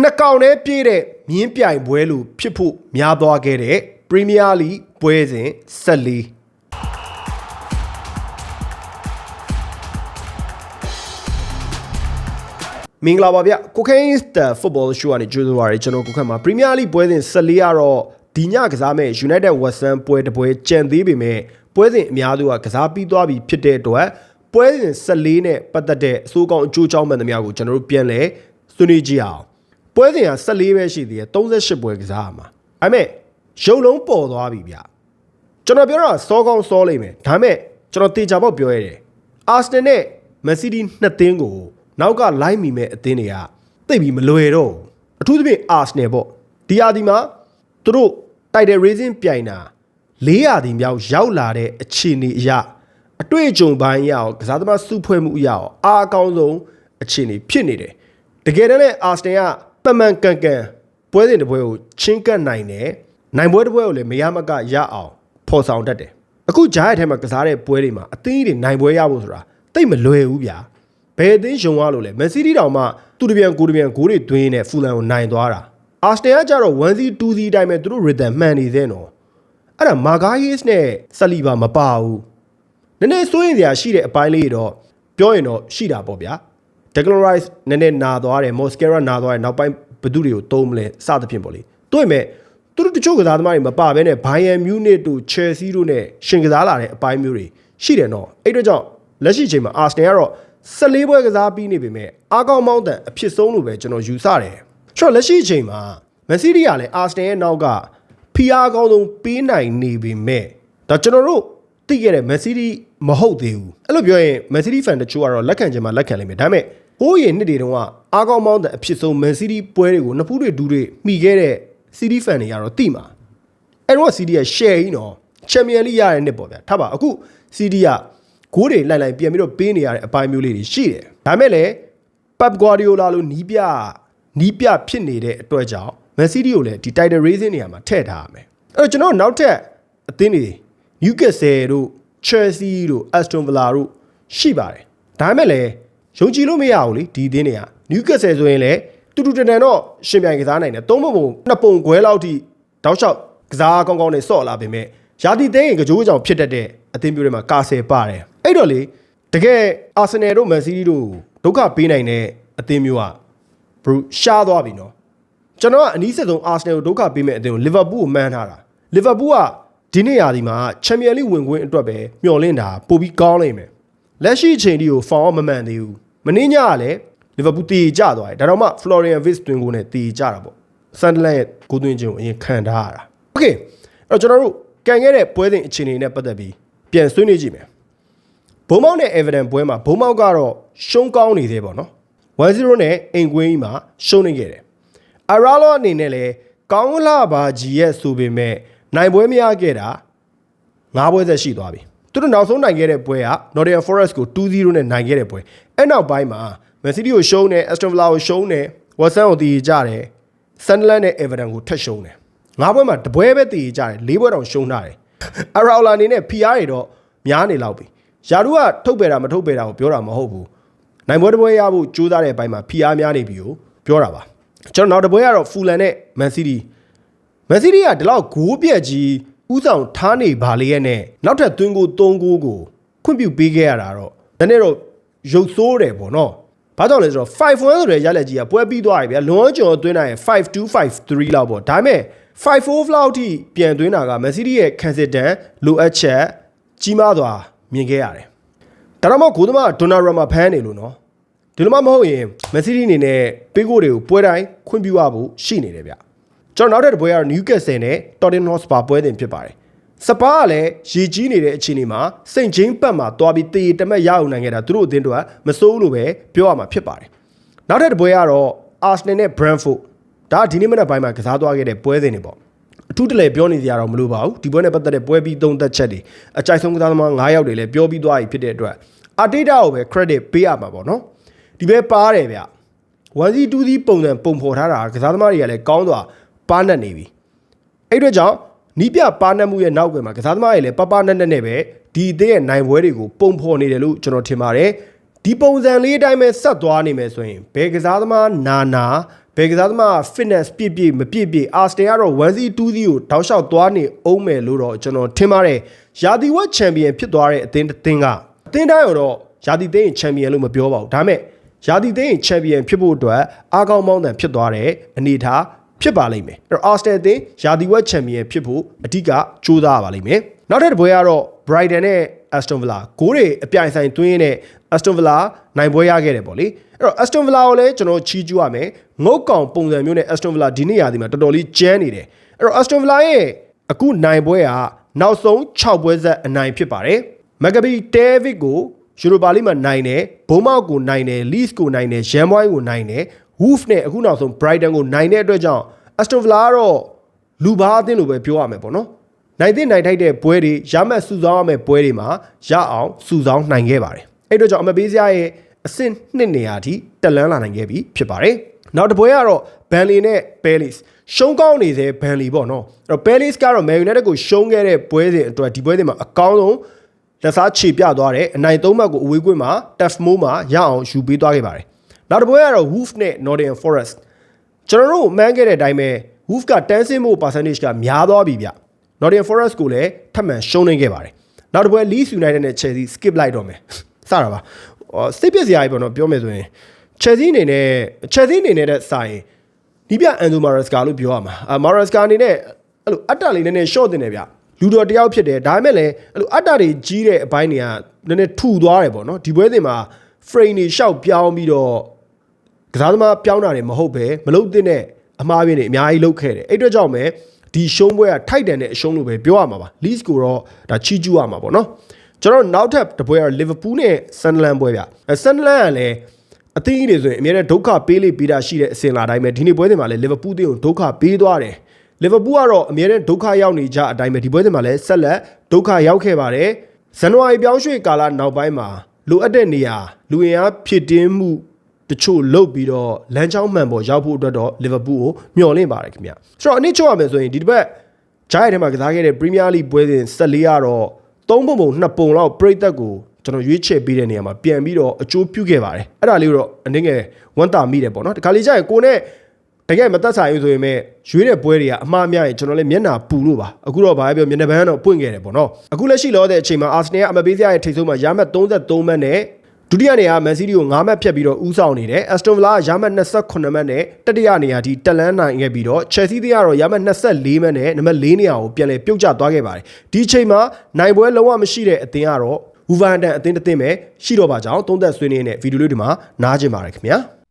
နှစ်ကောင်တည်းပြည့်တဲ့မြင်းပြိုင်ပွဲလိုဖြစ်ဖို့များသွားခဲ့တဲ့ပရီးမီးယားလိပွဲစဉ်14မင်္ဂလာပါဗျကိုခိုင်းစတာဖုတ်ဘောရှိုးကနေကြိုးစားရကျွန်တော်ကိုခန့်မှာပရီးမီးယားလိပွဲစဉ်14ကတော့ဒီညကစားမဲ့ United West Ham ပွဲတစ်ပွဲကြံသေးပေမဲ့ပွဲစဉ်အများစုကကစားပြီးသွားပြီဖြစ်တဲ့အတွက်ပွဲစဉ်14နဲ့ပတ်သက်တဲ့အစိုးကောင်းအကျိုးချောင်းမှန်သမျှကိုကျွန်တော်တို့ပြန်လဲဆွေးနွေးကြည့်အောင် ပွဲစဉ်က14ပဲရှိသေးတယ်38ပွဲကစားရမှာဒါပေမဲ့ရုပ်လုံးပေါ်သွားပြီဗျကျွန်တော်ပြောတာစောကောင်းစောလိမ့်မယ်ဒါပေမဲ့ကျွန်တော်တေချာပေါက်ပြောရတယ်အာစနယ်နဲ့မန်စီးတီးနှစ်သင်းကိုနောက်ကလိုက်မိမဲ့အသင်းတွေကသိပ်ပြီးမလွယ်တော့ဘူးအထူးသဖြင့်အာဆနယ်ပေါ့ဒီယာဒီမှာသူတို့တိုက်တယ်ရေးစင်းပြိုင်တာ400ဒီမြောက်ရောက်လာတဲ့အခြေအနေအရအတွေ့အကြုံပိုင်းအရအောင်ကစားသမားစုဖွဲ့မှုအရအောင်အားအကောင်းဆုံးအခြေအနေဖြစ်နေတယ်တကယ်တမ်းလည်းအာဆနယ်က ပတ်မှန်ကန်ကန်ပွဲစဉ်တစ်ပွဲကိုချင်းကပ်နိုင်တယ်နိုင်ပွဲတစ်ပွဲကိုလည်းမရမကရအောင်ဖော်ဆောင်တတ်တယ်အခုဂျားရဲ့ထဲမှာကစားတဲ့ပွဲတွေမှာအသင်းကြီးတွေနိုင်ပွဲရဖို့ဆိုတာတိတ်မလွယ်ဘူးဗျာဘယ်အသင်းယုံရလို့လဲမက်ဆီတီတောင်မှသူတပြန်ကိုတပြန်ဂိုးတွေသွင်းနေဖူလန်ကိုနိုင်သွားတာအာစတန်ကကြတော့ 1C 2C အတိုင်းပဲသူတို့ rhythm မှန်နေသေးနော်အဲ့ဒါမာဂါဟီစ်နဲ့ဆလီဘာမပါဘူးနည်းနည်းစိုးရင်စရာရှိတဲ့အပိုင်းလေးတော့ပြောရင်တော့ရှိတာပေါ့ဗျာ ဒက်ကလရိုက်နည်းနည်းနာသွားတယ်မော်စကယ်ရာနာသွားတယ်နောက်ပိုင်းဘသူတွေကိုသုံးမလဲစသဖြင့်ပေါ့လေတွေ့မဲ့သူတို့တချို့ကစားသမားတွေမပါဘဲနဲ့ဘိုင်ယန်မြူနစ်တို့ချယ်ဆီတို့နဲ့ရှင်ကစားလာတဲ့အပိုင်းမျိုးတွေရှိတယ်နော်အဲ့တော့ကြောင့်လက်ရှိချိန်မှာအာစနယ်ကတော့14ပွဲကစားပြီးနေပေမဲ့အားကောင်းမောင်းတန်အဖြစ်ဆုံးလို့ပဲကျွန်တော်ယူဆတယ်။ဆိုတော့လက်ရှိချိန်မှာမက်ဆီတီကလည်းအာစနယ်ရဲ့နောက်ကဖီအားအကောင်းဆုံးပေးနိုင်နေပေမဲ့ဒါကျွန်တော်တို့သိခဲ့တဲ့မက်ဆီတီမဟုတ်သေးဘူး။အဲ့လိုပြောရင်မက်ဆီတီဖန်တချို့ကတော့လက်ခံချင်မှလက်ခံလိမ့်မယ်။ဒါပေမဲ့ ဟိုးရင်နှစ်တွေတုန်းကအားကောင်းမောင်းတန်အဖြစ်ဆုံးမက်ဆီတီပွဲတွေကိုနှစ်ဖူးတွေဒူးတွေမှီခဲ့တဲ့စီတီဖန်တွေကတော့သိမှာ။အဲ့တော့ CD က share ကြီးနော်ချန်ပီယံလိရတဲ့နှစ်ပေါ့ဗျာထားပါအခု CD ကဂိုးတွေလိုက်လိုက်ပြန်ပြီးတော့ပေးနေရတဲ့အပိုင်းမျိုးလေးတွေရှိတယ်ဒါမဲ့လည်း Pep Guardiola လိုနီးပြနီးပြဖြစ်နေတဲ့အတွက်ကြောင့် Man City ကိုလည်းဒီ title racing နေရာမှာထည့်ထားရမယ်အဲ့တော့ကျွန်တော်နောက်ထပ်အသင်းတွေ Newcastle တို့ Chelsea တို့ Aston Villa တို့ရှိပါတယ်ဒါမဲ့လည်း ယုံကြည်လို့မရဘူးလေဒီအသင်းတွေက Newcastle ဆိုရင်လည်းတူတူတန်တန်တော့ရှင်ပြိုင်ကစားနိုင်တယ်သုံးပုံပုံနှစ်ပုံခွဲလောက်ထိတောက်လျှောက်ကစားကောင်းကောင်းနဲ့ဆော့လာပေမဲ့ယာတီသိန်းကကြိုးကြောင်ဖြစ်တတ်တဲ့အသင်းမျိုးတွေမှာကာဆယ်ပါတယ်အဲ့တော့လေတကယ်အာဆင်နယ်တို့မန်စီးတီးတို့ဒုက္ခပေးနိုင်တဲ့အသင်းမျိုးကဘရူရှားသွားပြီနော်ကျွန်တော်ကအနီးဆက်ဆုံးအာဆင်နယ်ကိုဒုက္ခပေးမဲ့အသင်းကိုလီဗာပူးကိုမှန်းထားတာလီဗာပူးကဒီနေ့ရာသီမှာချန်ပီယံလိဝင်ခွင့်အတွက်ပဲမျှော်လင့်တာပိုပြီးကောင်းလိမ့်မယ် လက်ရှိအချိန်ထိကို form မမှန်သေးဘူးမင်းညကလည်း Liverpool တေကျသွားတယ်ဒါတော့မှ Florian Wirtz တွင်ကိုနဲ့တေကျတာပေါ့ Sunderland ရဲ့ဂိုးသွင်းခြင်းကိုအရင်ခံထားရတာ Okay အဲ့တော့ကျွန်တော်တို့ကန်ခဲ့တဲ့ပွဲစဉ်အခြေအနေနဲ့ပတ်သက်ပြီးပြန်ဆွေးနွေးကြည့်မယ်ဘုံမောက်နဲ့ Everton ပွဲမှာဘုံမောက်ကတော့ရှုံးကောင်းနေသေးပေါ့နော်1-0နဲ့အိမ်ကွင်းကြီးမှာရှုံးနေခဲ့တယ်အရာလောအနေနဲ့လည်းကောင်းလာပါကြီးရဲ့ဆိုပေမဲ့နိုင်ပွဲမရခဲ့တာ၅ပွဲသက်ရှိသွားပြီ သူတို့နောက်ဆုံးနိုင်ခဲ့တဲ့ပွဲက Nottingham Forest ကို2-0နဲ့နိုင်ခဲ့တဲ့ပွဲအဲ့နောက်ပိုင်းမှာ Man City ကိုရှုံးတယ် Aston Villa ကိုရှုံးတယ် West Ham ကိုတည်ကြတယ် Sunderland နဲ့ Everton ကိုထပ်ရှုံးတယ်ငါးပွဲမှာတပွဲပဲတည်ကြတယ်လေးပွဲတောင်ရှုံးထားတယ်အရာလာအနေနဲ့ PR တွေတော့များနေလောက်ပြီယာတို့ကထုတ်ပယ်တာမထုတ်ပယ်တာကိုပြောတာမဟုတ်ဘူးနိုင်ပွဲတစ်ပွဲရဖို့ကြိုးစားတဲ့အပိုင်းမှာ PR များနေပြီကိုပြောတာပါကျွန်တော်နောက်တစ်ပွဲကတော့ Fulham နဲ့ Man City မန်စီးတီးကဒီလောက်ဂိုးပြက်ကြီး ဥဆောင်ထားနေပါလေရဲ့နဲ့နောက်ထပ်သွင်းကို3ဂိုးကိုခွင့်ပြုပေးခဲ့ရတာတော့နည်းနည်းတော့ရုပ်ဆိုးတယ်ပေါ့နော်။ဘာကြောင့်လဲဆိုတော့5-1ဆိုတဲ့ရလက်ကြီးကပွဲပြီးသွားပြီဗျာ။လွန်ကျော်သွင်းနိုင်ရင်5-2-5-3လောက်ပေါ့။ဒါပေမဲ့5-4လောက်ထိပြန်သွင်းတာကမန်စီးတီးရဲ့ခံစစ်တန်လိုအပ်ချက်ကြီးမားစွာမြင်ခဲ့ရတယ်။ဒါတော့မဟုတ်ဂိုးသမားဒိုနာရာမာဖန်နေလို့နော်။ဒီလိုမှမဟုတ်ရင်မန်စီးတီးအနေနဲ့ပေးကိုတွေကိုပွဲတိုင်းခွင့်ပြုရဖို့ရှိနေတယ်ဗျ။ ကျွန်တော်နောက်ထပ်တစ်ပွဲကတော့ Newcastle နဲ့ Tottenham Hotspur ပွဲတင်ဖြစ်ပါတယ်။စပါးကလည်းရေကြီးနေတဲ့အခြေအနေမှာစိန့်ချင်းပတ်မှာတွားပြီးတေတမက်ရအောင်နိုင်ခဲ့တာသူတို့အသင်းတို့ကမစိုးလို့ပဲပြောရမှာဖြစ်ပါတယ်။နောက်ထပ်တစ်ပွဲကတော့ Arsenal နဲ့ Brentford ဒါကဒီနေ့မနက်ပိုင်းမှာကစားသွားခဲ့တဲ့ပွဲစဉ်တွေပေါ့။အထူးတလဲပြောနေကြရတော့မလို့ပါဘူး။ဒီပွဲနဲ့ပတ်သက်တဲ့ပွဲပြီးသုံးသက်ချက်တွေအကြိုက်ဆုံးကစားသမား9ယောက်တွေလည်းပြောပြီးသွားပြီဖြစ်တဲ့အတွက်အာတေတာကိုပဲ credit ပေးရမှာပေါ့နော်။ဒီပဲပါတယ်ဗျ။ 1C 2C ပုံစံပုံဖော်ထားတာကစားသမားတွေကလည်းကောင်းစွာ ပါနတ်နေပြီအဲ့အတွက်ကြောင့်နီးပြပါနတ်မှုရဲ့နောက်ွယ်မှာကစားသမားတွေလည်းပပနတ်နတ်နဲ့ပဲဒီအသေးရဲ့နိုင်ပွဲတွေကိုပုံဖော်နေတယ်လို့ကျွန်တော်ထင်ပါတယ်ဒီပုံစံလေးအတိုင်းပဲဆက်သွားနေမယ်ဆိုရင်ဘယ်ကစားသမားနာနာဘယ်ကစားသမား fitness ပြည့်ပြည့်မပြည့်ပြည့် Arsenal ကတော့ 1C 2C ကိုတောက်လျှောက်သွားနေအောင်မယ်လို့တော့ကျွန်တော်ထင်ပါတယ်ရာသီဝက်ချန်ပီယံဖြစ်သွားတဲ့အသင်းတစ်သင်းကအသင်းတိုင်းတော့ရာသီသိန်းချန်ပီယံလို့မပြောပါဘူးဒါပေမဲ့ရာသီသိန်းချန်ပီယံဖြစ်ဖို့အတွက်အားကောင်းမောင်းတန်ဖြစ်သွားတဲ့အနေအထား ဖြစ်ပါလိမ့်မယ်အဲ့တော့ Arsenal အသင်းရာသီဝက်ချန်ပီယံဖြစ်ဖို့အဓိကကြိုးစားပါလိမ့်မယ်နောက်ထပ်တစ်ပွဲကတော့ Brighton နဲ့ Aston Villa ဂိုးတွေအပြိုင်ဆိုင်သွင်းနေတဲ့ Aston Villa နိုင်ပွဲရခဲ့တယ်ပေါ့လေအဲ့တော့ Aston Villa ကိုလည်းကျွန်တော်ချီးကျူးရမယ်ငုတ်ကောင်ပုံစံမျိုးနဲ့ Aston Villa ဒီနေ့ရာသီမှာတော်တော်လေးကျန်းနေတယ်အဲ့တော့ Aston Villa ရဲ့အခုနိုင်ပွဲကနောက်ဆုံး6ပွဲဆက်အနိုင်ဖြစ်ပါတယ်မက်ကဘီတဲဗစ်ကိုယူရိုပါလိမှာနိုင်တယ်ဘုံမောက်ကိုနိုင်တယ်လီစ်ကိုနိုင်တယ်ရန်ဘွိုင်းကိုနိုင်တယ် ဝူဖ်နဲ့အခုနောက်ဆုံး Brighton ကိုနိုင်တဲ့အတွက်ကြောင့် Aston Villa ကတော့လူဘာအသင်းလိုပဲပြောရမယ်ပေါ့နော်နိုင်တဲ့နိုင်ထိုက်တဲ့ပွဲတွေရမှတ်စုဆောင်းရမယ့်ပွဲတွေမှာရအောင်စုဆောင်းနိုင်ခဲ့ပါတယ်အဲ့တော့ကြောင့်အမပေးစရာရဲ့အဆင့်နှစ်နေရာထိတက်လန်းလာနိုင်ခဲ့ပြီဖြစ်ပါတယ်နောက်တစ်ပွဲကတော့ဘန်လီနဲ့ဘဲလစ်ရှုံးကောင်းနေသေးဘန်လီပေါ့နော်အဲ့တော့ဘဲလစ်ကတော့မယ်ယူနိုက်တက်ကိုရှုံးခဲ့တဲ့ပွဲစဉ်အတွက်ဒီပွဲစဉ်မှာအကောင်းဆုံးလက်စားခြေပြသွားတယ်အနိုင်သုံးမှတ်ကိုအဝေးကွင်းမှာ Tough Mo မှာရအောင်ယူပေးသွားခဲ့ပါတယ် နောက်တစ်ပွဲကတော့ Wolf နဲ့ Nottingham Forest ကျွန်တော်တို့မှန်းခဲ့တဲ့အတိုင်းပဲ Wolf ကတန်းစင်းမှု percentage ကများသွားပြီဗျ Nottingham Forest ကိုလည်းထပ်မံရှုံးနေခဲ့ပါတယ်နောက်တစ်ပွဲ Leeds United နဲ့ Chelsea skip လိုက်တော့မယ်စတာပါဟောစိတ်ပစ္စည်းအကြီးပေါ့နော်ပြောမယ်ဆိုရင် Chelsea အနေနဲ့ Chelsea အနေနဲ့တဲ့စာရင်ဒီပြ Enzo Maresca လို့ပြောရမှာအာ Maresca အနေနဲ့အဲ့လိုအတ္တလေးနည်းနည်း short တင်တယ်ဗျလူတော်တယောက်ဖြစ်တယ်ဒါပေမဲ့လည်းအဲ့လိုအတ္တတွေကြီးတဲ့အပိုင်းတွေကနည်းနည်းထူသွားတယ်ပေါ့နော်ဒီပွဲစဉ်မှာ frame တွေရှောက်ပြောင်းပြီးတော့ ကစားသမားပြောင်းတာတွေမဟုတ်ပဲမလုပ်တဲ့အမှားပြင်းတွေအများကြီးလုပ်ခဲ့တယ်အဲ့အတွက်ကြောင့်ပဲဒီရှုံးပွဲကထိုက်တန်တဲ့အရှုံးလို့ပဲပြောရမှာပါ Leeds ကိုတော့ဒါချီးကျူးရမှာပေါ့နော်ကျွန်တော်နောက်ထပ်တစ်ပွဲက Liverpool နဲ့ Sunderland ပွဲဗျအဲ Sunderland ကလည်းအသင်းကြီးတွေဆိုရင်အများနဲ့ဒုက္ခပေးလေပေးတာရှိတဲ့အစဉ်လာတိုင်းပဲဒီနေ့ပွဲစဉ်မှာလည်း Liverpool တင်းကိုဒုက္ခပေးသွားတယ် Liverpool ကတော့အများနဲ့ဒုက္ခရောက်နေကြအတိုင်းပဲဒီပွဲစဉ်မှာလည်းဆက်လက်ဒုက္ခရောက်ခဲ့ပါတယ်ဇန်နဝါရီပြောင်းရွှေ့ကာလနောက်ပိုင်းမှာလိုအပ်တဲ့နေရာလူဝင်အားဖြစ်တင်းမှု တချို့လုတ်ပြီးတော့လမ်းကြောင်းမှန်ပေါ်ရောက်ဖို့အတွက်တော့လီဗာပူးကိုမျှော်လင့်ပါတယ်ခင်ဗျဆိုတော့အနည်းချုပ်ရမယ်ဆိုရင်ဒီတစ်ပတ်ဂျိုင်းထဲမှာကစားခဲ့တဲ့ပရီးမီးယားလိပွဲစဉ်14ကတော့3ပုံပုံ2ပုံလောက်ပြိသက်ကိုကျွန်တော်ရွေးချယ်ပေးတဲ့နေရာမှာပြန်ပြီးတော့အကျိုးပြုခဲ့ပါတယ်အဲ့ဒါလေးကိုတော့အနည်းငယ်ဝမ်းသာမိတယ်ပေါ့နော်ဒီခါလေးကျရင်ကိုနဲ့တကယ်မသက်ဆိုင်ဘူးဆိုရင်မဲ့ရွေးတဲ့ပွဲတွေကအမှားများရင်ကျွန်တော်လည်းမျက်နှာပူလို့ပါအခုတော့ဘာပဲပြောမျက်နှာပန်းတော့ပွင့်ခဲ့တယ်ပေါ့နော်အခုလက်ရှိလောတဲ့အချိန်မှာအာဆင်နယ်ကအမပေးစရာရဲ့ထိပ်ဆုံးမှာရမှတ်33မှတ်နဲ့ ဒုတိယနေရာမန်စီးတီးကို9မှတ်ဖြတ်ပြီးတော့ဦးဆောင်နေတယ်အက်စတွန်ဗလာကရမှတ်28မှတ်နဲ့တတိယနေရာထိတက်လန်းနိုင်ခဲ့ပြီးတော့ချယ်ဆီတင်းကတော့ရမှတ်24မှတ်နဲ့နံပါတ်4နေရာကိုပြန်လည်ပြုတ်ကျသွားခဲ့ပါတယ်ဒီအချိန်မှာနိုင်ပွဲလုံးဝမရှိတဲ့အသင်းကတော့ဝူဗန်တန်အသင်းတစ်သင်းပဲရှိတော့ပါကြောင်းသုံးသက်ဆွေးနွေးနေတဲ့ဗီဒီယိုလေးဒီမှာနားကျင်ပါတယ်ခင်ဗျာ